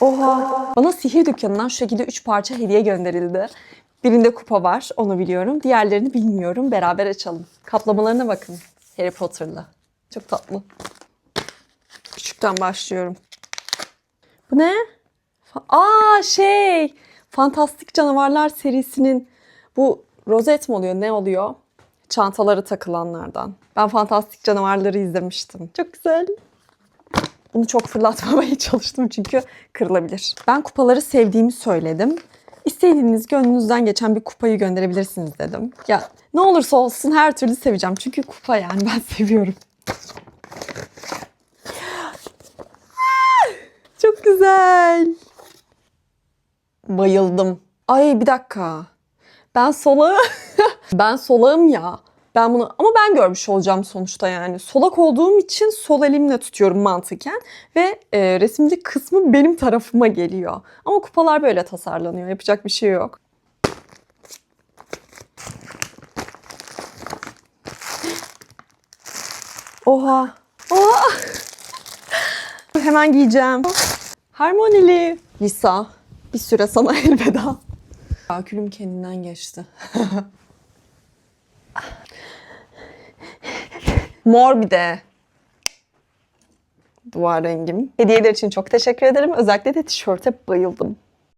Oha. Bana sihir dükkanından şu şekilde 3 parça hediye gönderildi. Birinde kupa var, onu biliyorum. Diğerlerini bilmiyorum. Beraber açalım. Kaplamalarına bakın. Harry Potter'lı. Çok tatlı. Küçükten başlıyorum. Bu ne? Aa şey! Fantastik Canavarlar serisinin bu rozet mi oluyor? Ne oluyor? Çantaları takılanlardan. Ben Fantastik Canavarları izlemiştim. Çok güzel. Bunu çok fırlatmamaya çalıştım çünkü kırılabilir. Ben kupaları sevdiğimi söyledim. İstediğiniz gönlünüzden geçen bir kupayı gönderebilirsiniz dedim. Ya ne olursa olsun her türlü seveceğim. Çünkü kupa yani ben seviyorum. Çok güzel. Bayıldım. Ay bir dakika. Ben sola ben solağım ya. Ben bunu ama ben görmüş olacağım sonuçta yani. Solak olduğum için sol elimle tutuyorum mantıken ve e, resimli kısmı benim tarafıma geliyor. Ama kupalar böyle tasarlanıyor. Yapacak bir şey yok. Oha. Oha. Hemen giyeceğim. Harmonili. Lisa. Bir süre sana elveda. Akülüm kendinden geçti. Mor bir de. Duvar rengim. Hediyeler için çok teşekkür ederim. Özellikle de tişörte bayıldım.